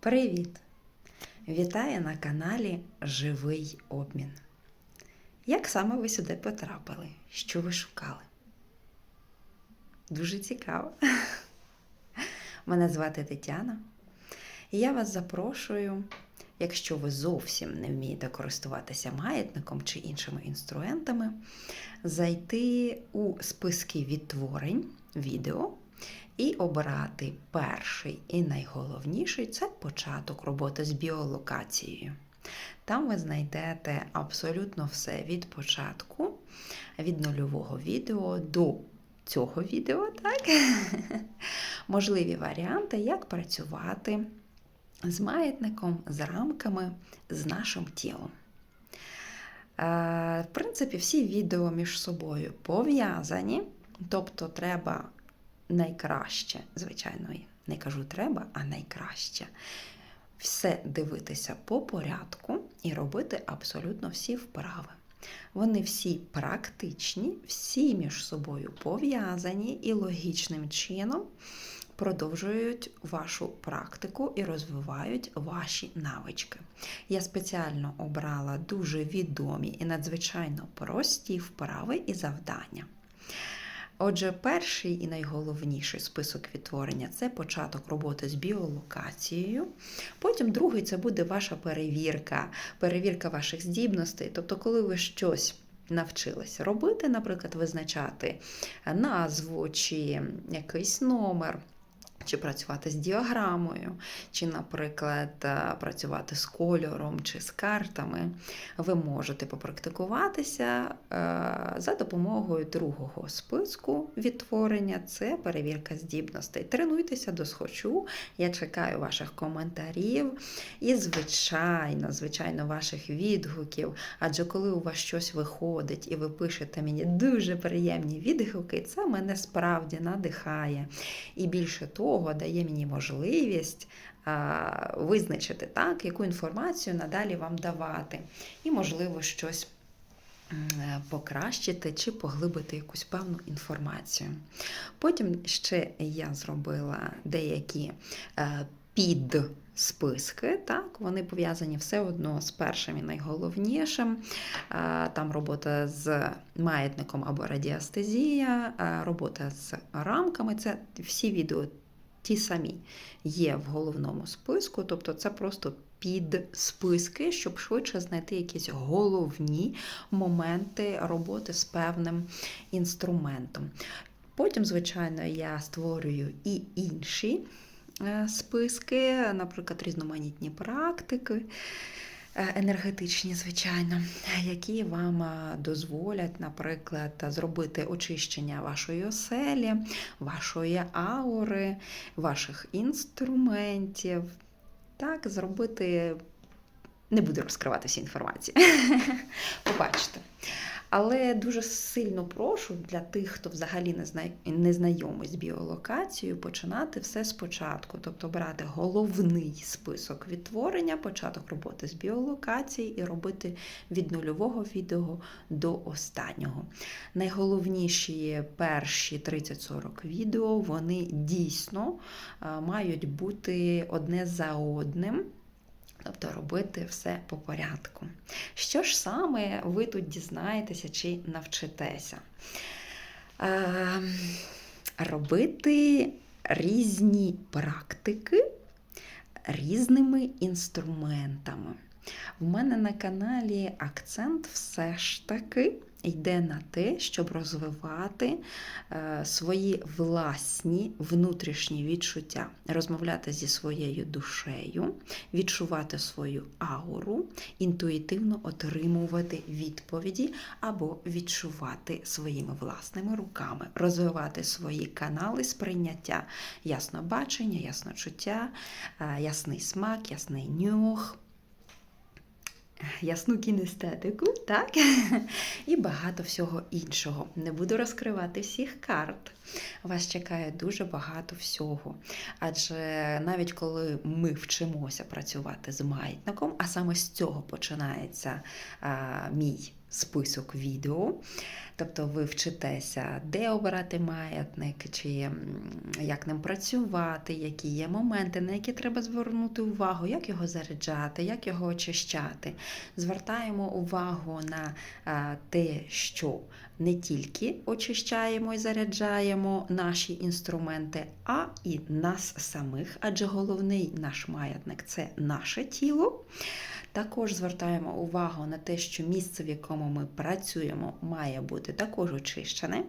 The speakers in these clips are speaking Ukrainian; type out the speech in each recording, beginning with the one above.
Привіт! Вітаю на каналі Живий обмін. Як саме ви сюди потрапили? Що ви шукали? Дуже цікаво. Мене звати Тетяна. І я вас запрошую, якщо ви зовсім не вмієте користуватися маятником чи іншими інструментами, зайти у списки відтворень відео і обрати перший і найголовніший це початок роботи з біолокацією. Там ви знайдете абсолютно все від початку, від нульового відео до цього відео, так? можливі варіанти, як працювати з маятником, з рамками, з нашим тілом. Е, В принципі, всі відео між собою пов'язані, тобто треба найкраще, звичайно, не кажу треба, а найкраще. Все дивитися по порядку і робити абсолютно всі вправи. Вони всі практичні, всі між собою пов'язані і логічним чином продовжують вашу практику і розвивають ваші навички. Я спеціально обрала дуже відомі і надзвичайно прості вправи і завдання. Отже, перший і найголовніший список відтворення це початок роботи з біолокацією. Потім другий це буде ваша перевірка, перевірка ваших здібностей. Тобто, коли ви щось навчилися робити, наприклад, визначати назву чи якийсь номер. Чи працювати з діаграмою, чи, наприклад, працювати з кольором чи з картами, ви можете попрактикуватися за допомогою другого списку відтворення це перевірка здібностей. Тренуйтеся до схочу, я чекаю ваших коментарів і, звичайно, звичайно, ваших відгуків. Адже коли у вас щось виходить і ви пишете мені дуже приємні відгуки, це мене справді надихає. І більше того, дає мені можливість визначити так, яку інформацію надалі вам давати, і, можливо, щось покращити чи поглибити якусь певну інформацію. Потім ще я зробила деякі е, підсписки, так, вони пов'язані все одно з першим і найголовнішим. Там робота з маятником або радіастезія, робота з рамками це всі відео ті самі є в головному списку, тобто це просто під списки, щоб швидше знайти якісь головні моменти роботи з певним інструментом. Потім, звичайно, я створюю і інші списки, наприклад, різноманітні практики. Енергетичні, звичайно, які вам дозволять, наприклад, зробити очищення вашої оселі, вашої аури, ваших інструментів. Так, зробити, не буду розкривати всі інформації. Побачите. Але дуже сильно прошу для тих, хто взагалі не знайомий з біолокацією, починати все спочатку, тобто брати головний список відтворення, початок роботи з біолокації і робити від нульового відео до останнього. Найголовніші перші 30-40 відео, вони дійсно мають бути одне за одним. Тобто робити все по порядку. Що ж саме ви тут дізнаєтеся чи навчитеся? Е, робити різні практики різними інструментами. В мене на каналі акцент все ж таки йде на те, щоб розвивати е, свої власні внутрішні відчуття, розмовляти зі своєю душею, відчувати свою ауру, інтуїтивно отримувати відповіді або відчувати своїми власними руками, розвивати свої канали сприйняття, яснобачення, ясночуття, е, ясний смак, ясний нюх ясну кінестетику, так? і багато всього іншого. Не буду розкривати всіх карт. Вас чекає дуже багато всього. Адже навіть коли ми вчимося працювати з маятником, а саме з цього починається а, мій список відео. Тобто ви вчитеся, де обирати маятник, чи як ним працювати, які є моменти, на які треба звернути увагу, як його заряджати, як його очищати. Звертаємо увагу на а, те, що не тільки очищаємо і заряджаємо наші інструменти, а і нас самих, адже головний наш маятник це наше тіло. Також звертаємо увагу на те, що місце, в якому ми працюємо, має бути також очищене.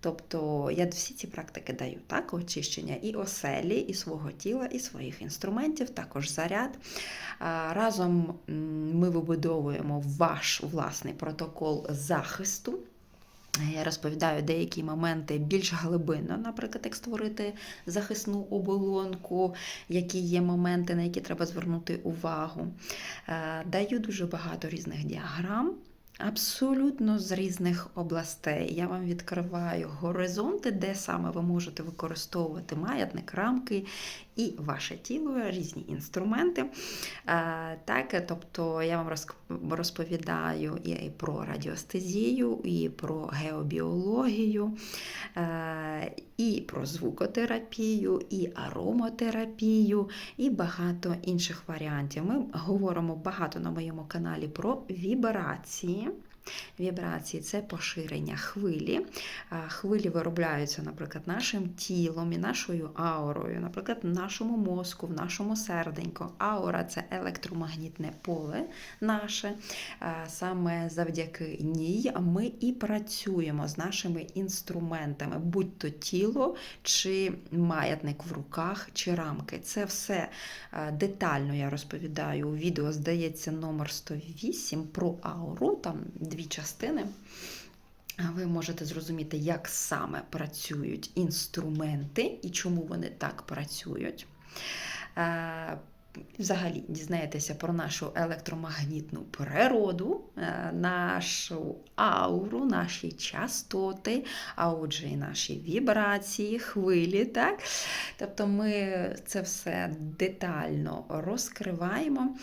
Тобто я всі ці практики даю, так, очищення і оселі, і свого тіла, і своїх інструментів, також заряд. Разом ми вибудовуємо ваш власний протокол захисту. Я розповідаю деякі моменти більш глибинно, наприклад, як створити захисну оболонку, які є моменти, на які треба звернути увагу. Е, Даю дуже багато різних діаграм. Абсолютно з різних областей. Я вам відкриваю горизонти, де саме ви можете використовувати маятник, рамки і ваше тіло, різні інструменти. Е, Так, тобто я вам розповідаю і про радіостезію, і про геобіологію, е, і про звукотерапію, і ароматерапію, і багато інших варіантів. Ми говоримо багато на моєму каналі про вібрації. Вібрації це поширення хвилі. Хвилі виробляються, наприклад, нашим тілом і нашою аурою, наприклад, нашому мозку, в нашому серденьку. Аура це електромагнітне поле наше. Саме завдяки ній ми і працюємо з нашими інструментами, будь то тіло, чи маятник в руках, чи рамки. Це все детально я розповідаю у відео, здається, номер 108 про ауру. Там дві частини. Ви можете зрозуміти, як саме працюють інструменти і чому вони так працюють. Е, Взагалі дізнаєтеся про нашу електромагнітну природу, е, нашу ауру, наші частоти, а отже, і наші вібрації, хвилі. Так? Тобто ми це все детально розкриваємо.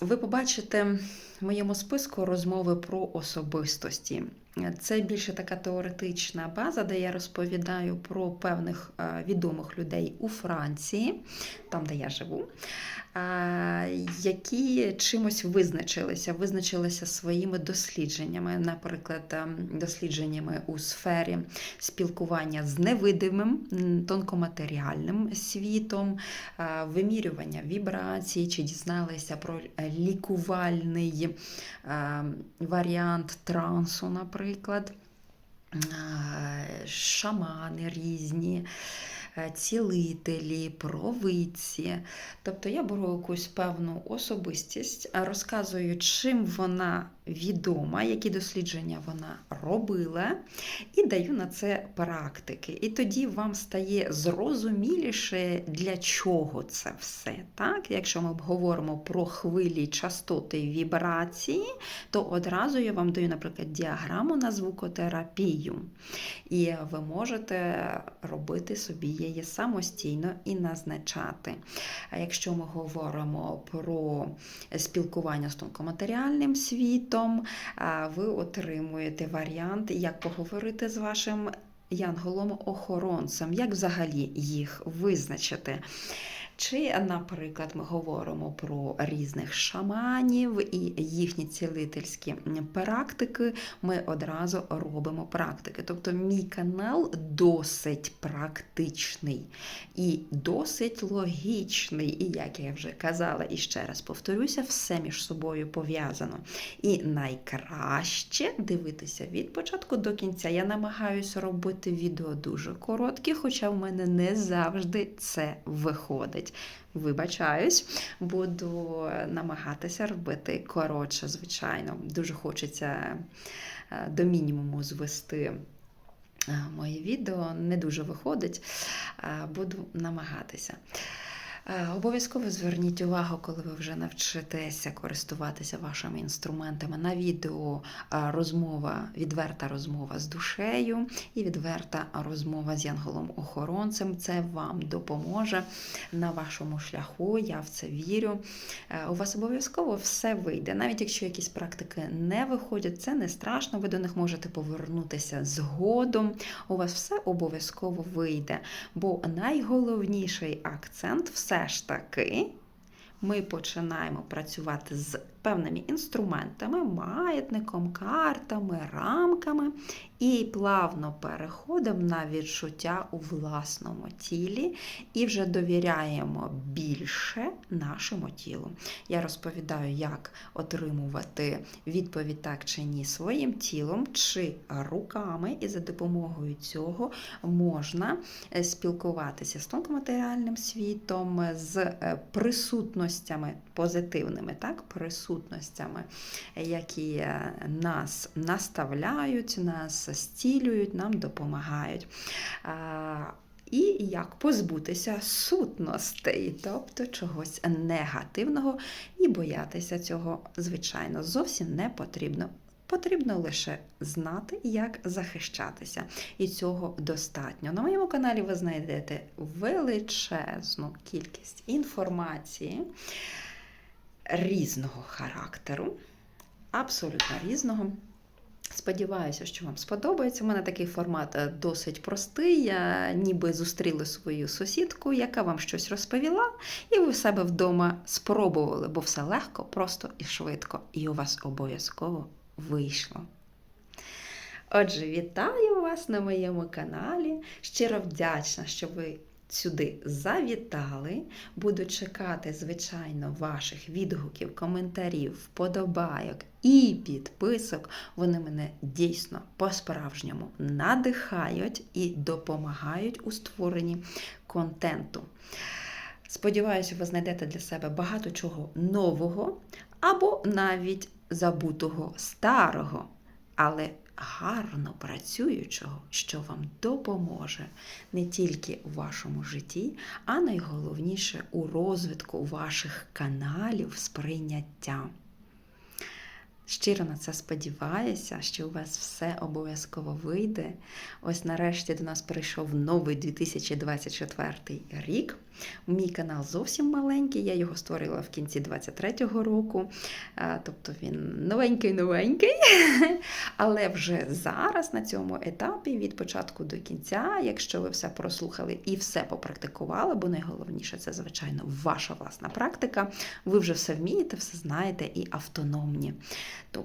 Ви побачите в моєму списку розмови про особистості. Це більше така теоретична база, де я розповідаю про певних е, відомих людей у Франції, там, де я живу, е, які чимось визначилися, визначилися своїми дослідженнями, наприклад, ем, дослідженнями у сфері спілкування з невидимим тонкоматеріальним світом, е, вимірювання вібрацій, чи дізналися про лікувальний е, варіант трансу, наприклад шамани різні, цілителі, провидці. Тобто я беру якусь певну особистість, розказую, чим вона відома, які дослідження вона робила, і даю на це практики. І тоді вам стає зрозуміліше, для чого це все. Так? Якщо ми говоримо про хвилі, частоти вібрації, то одразу я вам даю, наприклад, діаграму на звукотерапію. І ви можете робити собі її самостійно і назначати. А якщо ми говоримо про спілкування з тонкоматеріальним світом, ви отримуєте варіант, як поговорити з вашим янголом-охоронцем, як взагалі їх визначити. Чи, наприклад, ми говоримо про різних шаманів і їхні цілительські практики, ми одразу робимо практики. Тобто мій канал досить практичний і досить логічний. І, як я вже казала, і ще раз повторюся, все між собою пов'язано. І найкраще дивитися від початку до кінця. Я намагаюся робити відео дуже короткі, хоча в мене не завжди це виходить. Вибачаюсь, буду намагатися робити коротше, звичайно. Дуже хочеться до мінімуму звести моє відео, не дуже виходить, буду намагатися. Е, Обов'язково зверніть увагу, коли ви вже навчитеся користуватися вашими інструментами на відео е, розмова, відверта розмова з душею і відверта розмова з янголом-охоронцем. Це вам допоможе на вашому шляху. Я в це вірю. Е, У вас обов'язково все вийде. Навіть якщо якісь практики не виходять, це не страшно. Ви до них можете повернутися згодом. У вас все обов'язково вийде. Бо найголовніший акцент все ж таки. Ми починаємо працювати з певними інструментами, маятником, картами, рамками. І плавно переходимо на відчуття у власному тілі і вже довіряємо більше нашому тілу. Я розповідаю, як отримувати відповідь так чи ні своїм тілом чи руками, і за допомогою цього можна е, спілкуватися з тонкоматеріальним світом, з е, присутностями позитивними, так, присутностями, які е, нас наставляють, нас зцілюють, нам допомагають. І як позбутися сутностей, тобто чогось негативного, і боятися цього, звичайно, зовсім не потрібно. Потрібно лише знати, як захищатися, і цього достатньо. На моєму каналі ви знайдете величезну кількість інформації різного характеру, абсолютно різного. Сподіваюся, що вам сподобається. У мене такий формат е, досить простий. Я ніби зустріли свою сусідку, яка вам щось розповіла, і ви в себе вдома спробували, бо все легко, просто і швидко. І у вас обов'язково вийшло. Отже, вітаю вас на моєму каналі. Щиро вдячна, що ви сюди завітали. Буду чекати, звичайно, ваших відгуків, коментарів, вподобайок і підписок. Вони мене дійсно по-справжньому надихають і допомагають у створенні контенту. Сподіваюся, ви знайдете для себе багато чого нового або навіть забутого старого, але гарно працюючого, що вам допоможе не тільки у вашому житті, а найголовніше у розвитку ваших каналів сприйняття. Щиро на це сподіваюся, що у вас все обов'язково вийде. Ось нарешті до нас прийшов новий 2024 рік. Мій канал зовсім маленький, я його створила в кінці 23-го року. Тобто він новенький-новенький. Але вже зараз на цьому етапі, від початку до кінця, якщо ви все прослухали і все попрактикували, бо найголовніше це, звичайно, ваша власна практика. Ви вже все вмієте, все знаєте і автономні.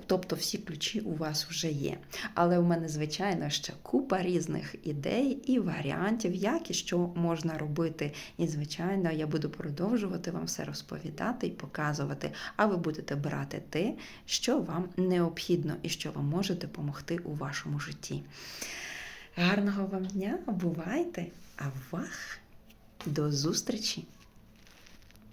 Тобто всі ключі у вас вже є. Але у мене, звичайно, ще купа різних ідей і варіантів, як і що можна робити. І, звичайно, я буду продовжувати вам все розповідати і показувати, а ви будете брати те, що вам необхідно і що вам може допомогти у вашому житті. Гарного вам дня! Бувайте! А вах! До зустрічі!